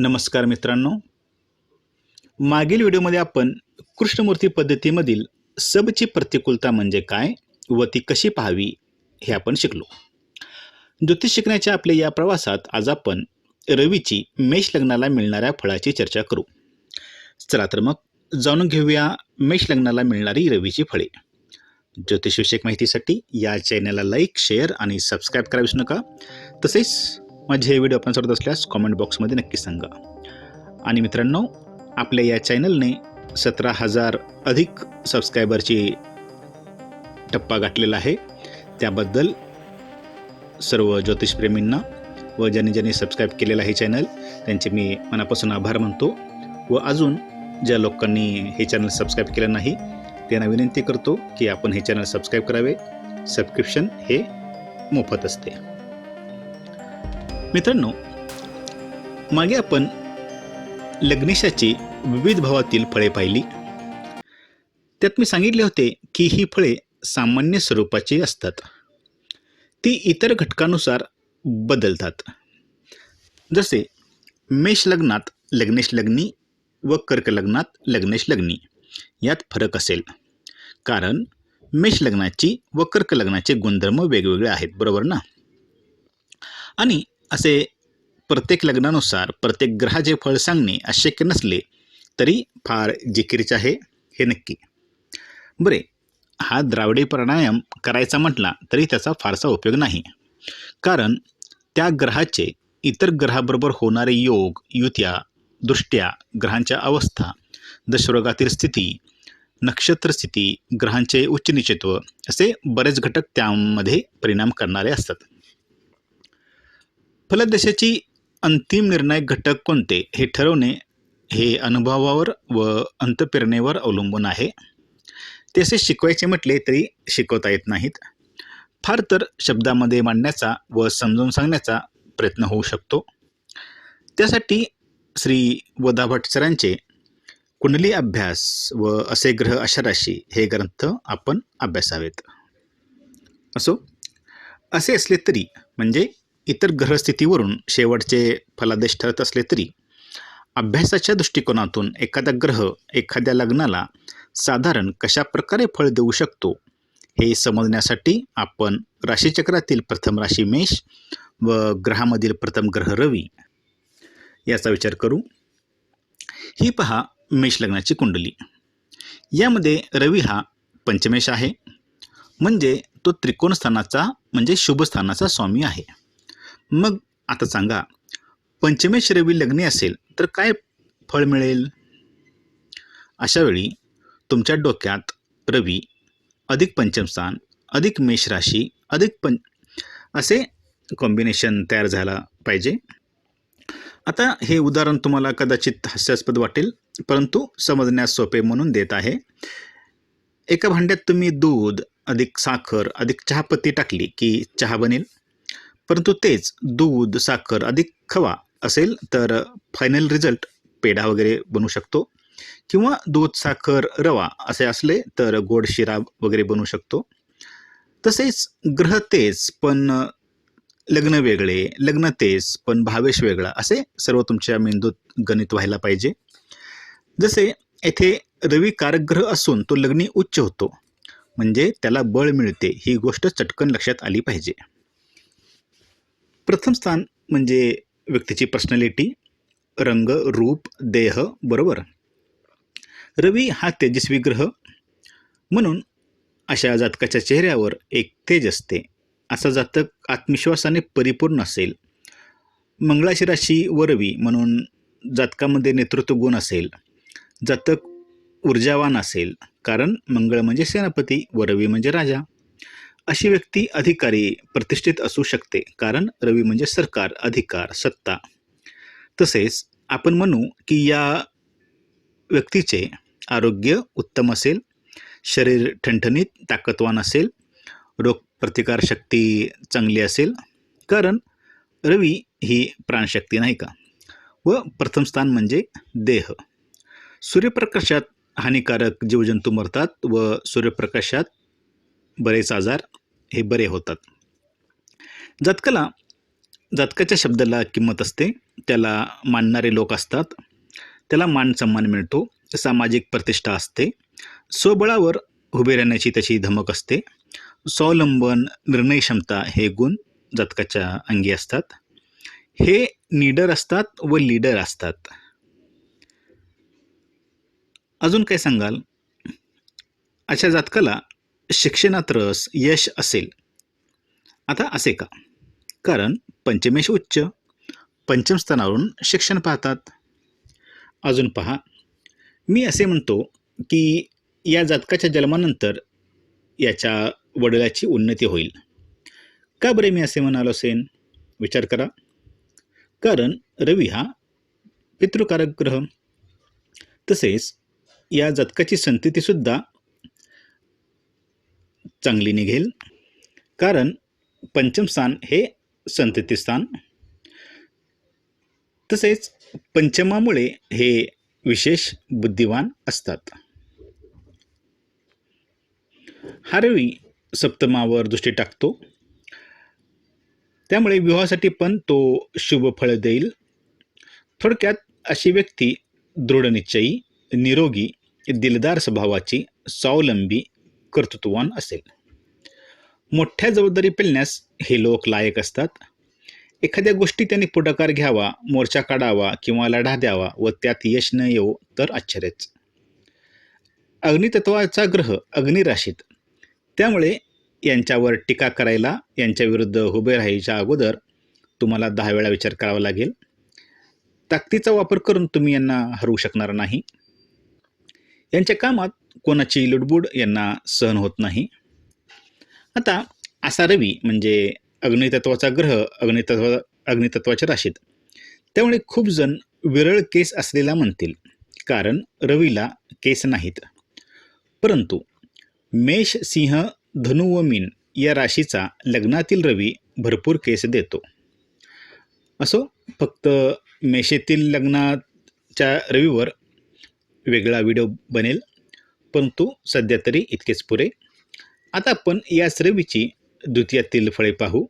नमस्कार मित्रांनो. मागील व्हिडिओमध्ये आपण कृष्णमूर्ती पद्धतीमधील सबची प्रतिकूलता म्हणजे काय व ती कशी पाहावी हे आपण शिकलो. ज्योतिष शिकण्याच्या आपल्या या प्रवासात आज आपण रवीची मेष लग्नाला मिळणाऱ्या फळाची चर्चा करू. चला तर मग जाणून घेऊया मेष लग्नाला मिळणारी रवीची फळे. ज्योतिषविषयक माहितीसाठी या चॅनलला लाईक शेअर आणि सबस्क्राईब करा विसरू नका. तसेच माझे हे व्हिडिओ आपण सोडत असल्यास कॉमेंट बॉक्समध्ये नक्की सांगा. आणि मित्रांनो आपल्या या चॅनलने सतरा हजार अधिक सबस्क्रायबरची टप्पा गाठलेला आहे. त्याबद्दल सर्व ज्योतिषप्रेमींना व ज्यांनी ज्यांनी सबस्क्राईब केलेलं आहे चॅनल त्यांचे मी मनापासून आभार मानतो. व अजून ज्या लोकांनी हे चॅनल सबस्क्राईब केलं नाही त्यांना विनंती करतो की आपण हे चॅनल सबस्क्राईब करावे. सबस्क्रिप्शन हे मोफत असते. मित्रांनो मागे आपण लग्नेशाची विविध भावातील फळे पाहिली. त्यात मी सांगितले होते की ही फळे सामान्य स्वरूपाची असतात. ती इतर घटकानुसार बदलतात. जसे मेष लग्नात लग्नेश लग्नी व कर्क लग्नात लग्नेश लग्नी यात फरक असेल. कारण मेष लग्नाची व कर्क लग्नाचे गुणधर्म वेगवेगळे आहेत बरोबर ना? आणि असे प्रत्येक लग्नानुसार प्रत्येक ग्रहाचे फळ सांगणे अशक्य नसले तरी फार जिकिरीचे आहे हे नक्की. बरे हा द्राविडी प्राणायाम करायचा म्हटला तरी त्याचा फारसा उपयोग नाही. कारण त्या ग्रहाचे इतर ग्रहाबरोबर होणारे योग युत्या दृष्ट्या ग्रहांच्या अवस्था दशरोगातील स्थिती नक्षत्र स्थिती ग्रहांचे उच्च निश्चित्व असे बरेच घटक त्यामध्ये परिणाम करणारे असतात. फलदशेची अंतिम निर्णायक घटक कोणते हे ठरवणे हे अनुभवावर व अंतप्रेरणेवर अवलंबून आहे. ते असे शिकवायचे म्हटले तरी शिकवता येत नाहीत. फार तर शब्दामध्ये मांडण्याचा व समजावून सांगण्याचा प्रयत्न होऊ शकतो. त्यासाठी श्री वदाभट सरांचे कुंडली अभ्यास व असे ग्रह अशा राशी हे ग्रंथ आपण अभ्यासावेत. असो असे असले तरी म्हणजे इतर ग्रहस्थितीवरून शेवटचे फलादेश ठरत असले तरी अभ्यासाच्या दृष्टिकोनातून एखादा ग्रह एखाद्या लग्नाला साधारण कशा प्रकारे फळ देऊ शकतो हे समजण्यासाठी आपण राशीचक्रातील प्रथम राशी मेष व ग्रहामधील प्रथम ग्रह रवी याचा विचार करू. ही पहा मेष लग्नाची कुंडली. यामध्ये रवी हा पंचमेश आहे म्हणजे तो त्रिकोण स्थानाचा म्हणजे शुभस्थानाचा स्वामी आहे. मग आता सांगा पंचमेश रवी लग्नी असेल तर काय फळ मिळेल? अशा वेळी तुमच्या डोक्यात रवी अधिक पंचमस्थान अधिक मेष राशी अधिक पं असे कॉम्बिनेशन तयार झाला पाहिजे. आता हे उदाहरण तुम्हाला कदाचित हास्यास्पद वाटेल परंतु समजण्यास सोपे म्हणून देत आहे. एका भांड्यात तुम्ही दूध अधिक साखर अधिक चहापत्ती टाकली की चहा बनेल. परंतु तेच दूध साखर अधिक खवा असेल तर फायनल रिझल्ट पेढा वगैरे बनू शकतो. किंवा दूध साखर रवा असे असले तर गोड शिरा वगैरे बनू शकतो. तसेच ग्रह तेच पण लग्न वेगळे लग्न तेच पण भावेश वेगळा असे सर्व तुमच्या मेंदूत गणित व्हायला पाहिजे. जसे येथे रवी कारग्रह असून तो लग्नी उच्च होतो. म्हणजे त्याला बळ मिळते ही गोष्ट चटकन लक्षात आली पाहिजे. प्रथम स्थान म्हणजे व्यक्तीची पर्सनॅलिटी रंग रूप देह बरोबर. रवी हा तेजस्वी ग्रह म्हणून अशा जातकाच्या चेहऱ्यावर एक तेज असते. असा जातक आत्मविश्वासाने परिपूर्ण असेल. मंगळाची राशी व रवी म्हणून जातकामध्ये नेतृत्व गुण असेल. जातक ऊर्जावान असेल. कारण मंगळ म्हणजे सेनापती व रवी म्हणजे राजा. अशी व्यक्ती अधिकारी प्रतिष्ठित असू शकते कारण रवी म्हणजे सरकार अधिकार सत्ता. तसेच आपण म्हणू की या व्यक्तीचे आरोग्य उत्तम असेल शरीर ठणठणीत ताकदवान असेल रोगप्रतिकारशक्ती चांगली असेल कारण रवी ही प्राणशक्ती नाही का? व प्रथम स्थान म्हणजे देह. सूर्यप्रकाशात हानिकारक जीवजंतू मरतात व सूर्यप्रकाशात बरेच आजार हे बरे होतात. जातकाला जातकाच्या शब्दाला किंमत असते त्याला मानणारे लोक असतात त्याला मान सन्मान मिळतो सामाजिक प्रतिष्ठा असते स्वबळावर उभे राहण्याची त्याची धमक असते स्वावलंबन निर्णय क्षमता हे गुण जातकाच्या अंगी असतात. हे नीडर असतात व लीडर असतात. अजून काय सांगाल? अशा जातकाला शिक्षणात रस यश असेल. आता असे का? कारण पंचमेश उच्च. पंचम स्थानावरून शिक्षण पाहतात. अजून पहा. मी असे म्हणतो की या जातकाच्या जन्मानंतर याच्या वडिलाची उन्नती होईल. का बरे मी असे म्हणालो असेन? विचार करा. कारण रवी हा पितृकारक ग्रह. तसेच या जातकाची संततीसुद्धा चांगली निघेल कारण पंचम स्थान हे संतती स्थान. तसेच पंचमामुळे हे विशेष बुद्धिवान असतात. हा रवी सप्तमावर दृष्टी टाकतो. त्यामुळे विवाहासाठी पण तो शुभ फळ देईल. थोडक्यात अशी व्यक्ती दृढनिश्चयी निरोगी दिलदार स्वभावाची स्वावलंबी कर्तृत्ववान असेल. मोठ्या जबाबदारी पेलण्यास हे लोक लायक असतात. एखाद्या गोष्टी त्यांनी पुढाकार घ्यावा मोर्चा काढावा किंवा लढा द्यावा व त्यात यश न येऊ तर आश्चर्यच. अग्नितत्वाचा ग्रह अग्निराशीत. त्यामुळे यांच्यावर टीका करायला यांच्याविरुद्ध उभे राहायच्या अगोदर तुम्हाला दहा वेळा विचार करावा लागेल. ताकदीचा वापर करून तुम्ही यांना हरवू शकणार नाही. यांच्या कामात कोणाची लुडबुड यांना सहन होत नाही. आता असा रवी म्हणजे अग्नितत्वाचा ग्रह अग्नितत्व अग्नितत्वाच्या राशीत. त्यामुळे खूप जण विरळ केस असलेला म्हणतील कारण रवीला केस नाहीत. परंतु मेष सिंह धनु व मीन या राशीचा लग्नातील रवी भरपूर केस देतो. असो फक्त मेषेतील लग्नाच्या रवीवर वेगळा व्हिडिओ बनेल परंतु सध्या तरी इतकेच पुरे. आता आपण याच रवीची द्वितीयातील फळे पाहू.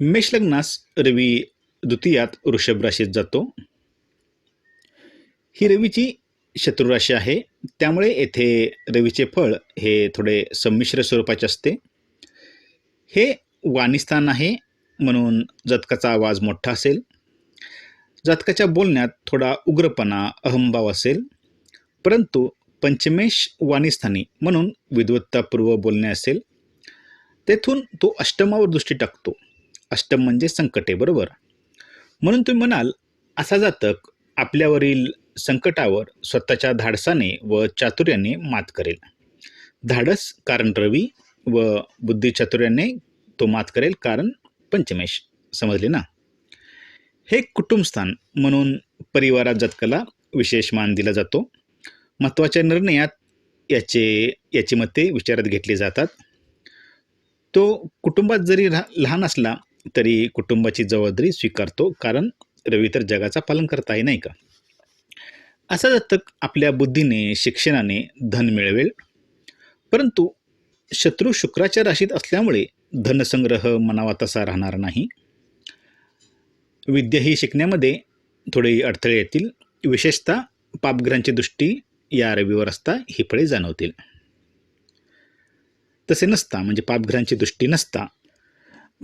मेष लग्नास रवी द्वितीयात वृषभ राशीत जातो. ही रवीची शत्रुराशी आहे. त्यामुळे येथे रवीचे फळ हे थोडे संमिश्र स्वरूपाचे असते. हे वाणीस्थान आहे म्हणून जतकाचा आवाज मोठा असेल. जातकाच्या बोलण्यात थोडा उग्रपणा अहंभाव असेल. परंतु पंचमेश वाणीस्थानी म्हणून विद्वत्तापूर्व बोलणे असेल तेथून तो अष्टमावर दृष्टी टाकतो. अष्टम म्हणजे संकटे बरोबर? म्हणून तुम्ही म्हणाल असा जातक आपल्यावरील संकटावर स्वतःच्या धाडसाने व चातुर्याने मात करेल. धाडस कारण रवी व बुद्धिचातुर्याने तो मात करेल कारण पंचमेश. समजले ना? हे कुटुंबस्थान म्हणून परिवारात जातकाला विशेष मान दिला जातो. महत्त्वाच्या निर्णयात याचे याची मते विचारात घेतली जातात. तो कुटुंबात जरी रा लहान असला तरी कुटुंबाची जबाबदारी स्वीकारतो कारण रवी तर जगाचा पालन करता नाही का? असा दत्तक आपल्या बुद्धीने शिक्षणाने धन मिळवेल. परंतु शत्रू शुक्राच्या राशीत असल्यामुळे धनसंग्रह मनावा तसा राहणार नाही. विद्या ही शिकण्यामध्ये थोडे अडथळे येतील. विशेषतः पापग्रहांची दृष्टी या रवीवर असता ही फळे जाणवतील. तसे नसता म्हणजे पापग्रहांची दृष्टी नसता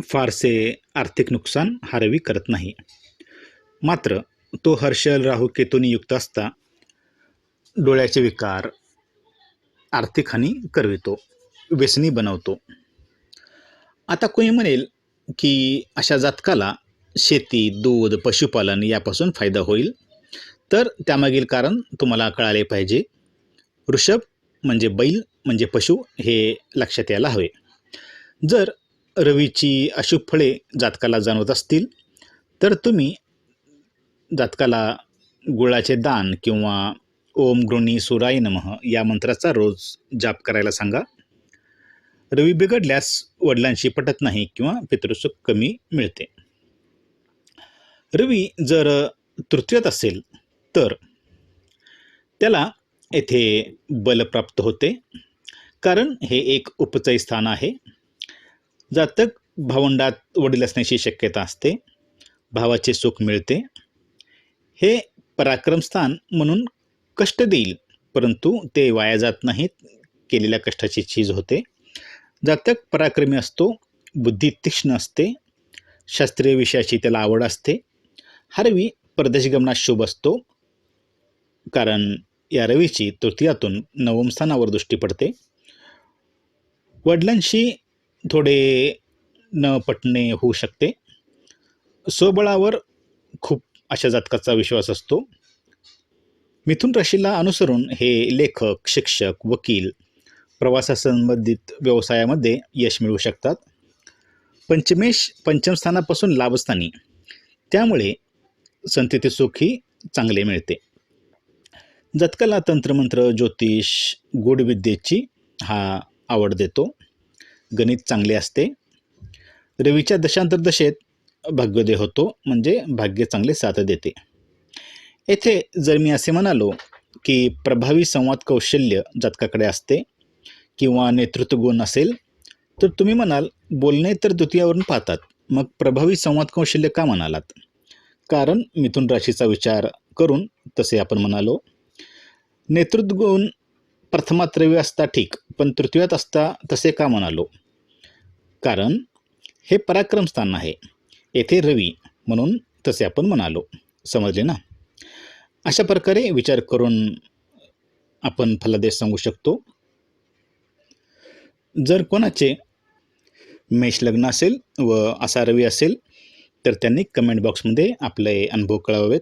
फारसे आर्थिक नुकसान हा रवी करत नाही. मात्र तो हर्षल राहू केतूनी युक्त असता डोळ्याचे विकार आर्थिक हानी करवितो व्यसनी बनवतो. आता कोणी म्हणेल की अशा जातकाला शेती दूध पशुपालन यापासून फायदा होईल? तर त्यामागील कारण तुम्हाला कळाले पाहिजे. वृषभ म्हणजे बैल म्हणजे पशु हे लक्षात यायला हवे. जर रवीची अशुभ फळे जातकाला जाणवत असतील तर तुम्ही जातकाला गुळाचे दान किंवा ओम गृणी सुराय नमः या मंत्राचा रोज जाप करायला सांगा. रवी बिघडल्यास वडिलांशी पटत नाही किंवा पितृसुख कमी मिळते. रवी जर तृतीयत असेल तर त्याला येथे बल प्राप्त होते. कारण हे एक उपचय स्थान आहे. जातक भावंडात वडील असण्याची शक्यता असते. भावाचे सुख मिळते. हे पराक्रमस्थान म्हणून कष्ट देईल. परंतु ते वाया जात नाहीत. केलेल्या कष्टाची चीज होते. जातक पराक्रमी असतो. बुद्धी तीक्ष्ण असते. शास्त्रीय विषयाची त्याला आवड असते. हरवी परदेशगमनात शुभ असतो. कारण या रवीची तृतीयातून नवम स्थानावर दृष्टी पडते. वडिलांशी थोडे न पटणे होऊ शकते. स्वबळावर खूप अशा जातकाचा विश्वास असतो. मिथुन राशीला अनुसरून हे लेखक शिक्षक वकील प्रवासासंबंधित व्यवसायामध्ये यश मिळवू शकतात. पंचमेश पंचमस्थानापासून लाभस्थानी. त्यामुळे संतती सुखही चांगले मिळते. जतकला तंत्रमंत्र ज्योतिष गूढविद्येची हा आवड देतो. गणित चांगले असते. रवीच्या दशांतर दशेत भाग्योदय होतो म्हणजे भाग्य चांगले साथ देते. येथे जर मी असे म्हणालो की प्रभावी संवाद कौशल्य जातकाकडे असते किंवा नेतृत्व गुण असेल तर तुम्ही म्हणाल बोलणे तर द्वितीयावरून पाहतात मग प्रभावी संवाद कौशल्य का म्हणालात? कारण मिथुन राशीचा विचार करून तसे आपण म्हणालो. नेतृत्व गुण प्रथमात रवी असता ठीक पण तृतीयात असता तसे का म्हणालो? कारण हे पराक्रम स्थान आहे. येथे रवी म्हणून तसे आपण म्हणालो. समजले ना? अशा प्रकारे विचार करून आपण फलादेश सांगू शकतो. जर कोणाचे मेष लग्न असेल व असा रवी असेल तर त्यांनी कमेंट बॉक्समध्ये आपले अनुभव कळवावेत.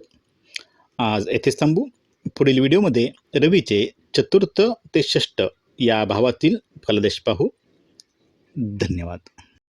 आज येथेच थांबू. पुढील व्हिडिओमध्ये रवीचे चतुर्थ ते षष्ठ या भावातील फलदेश पाहू. धन्यवाद.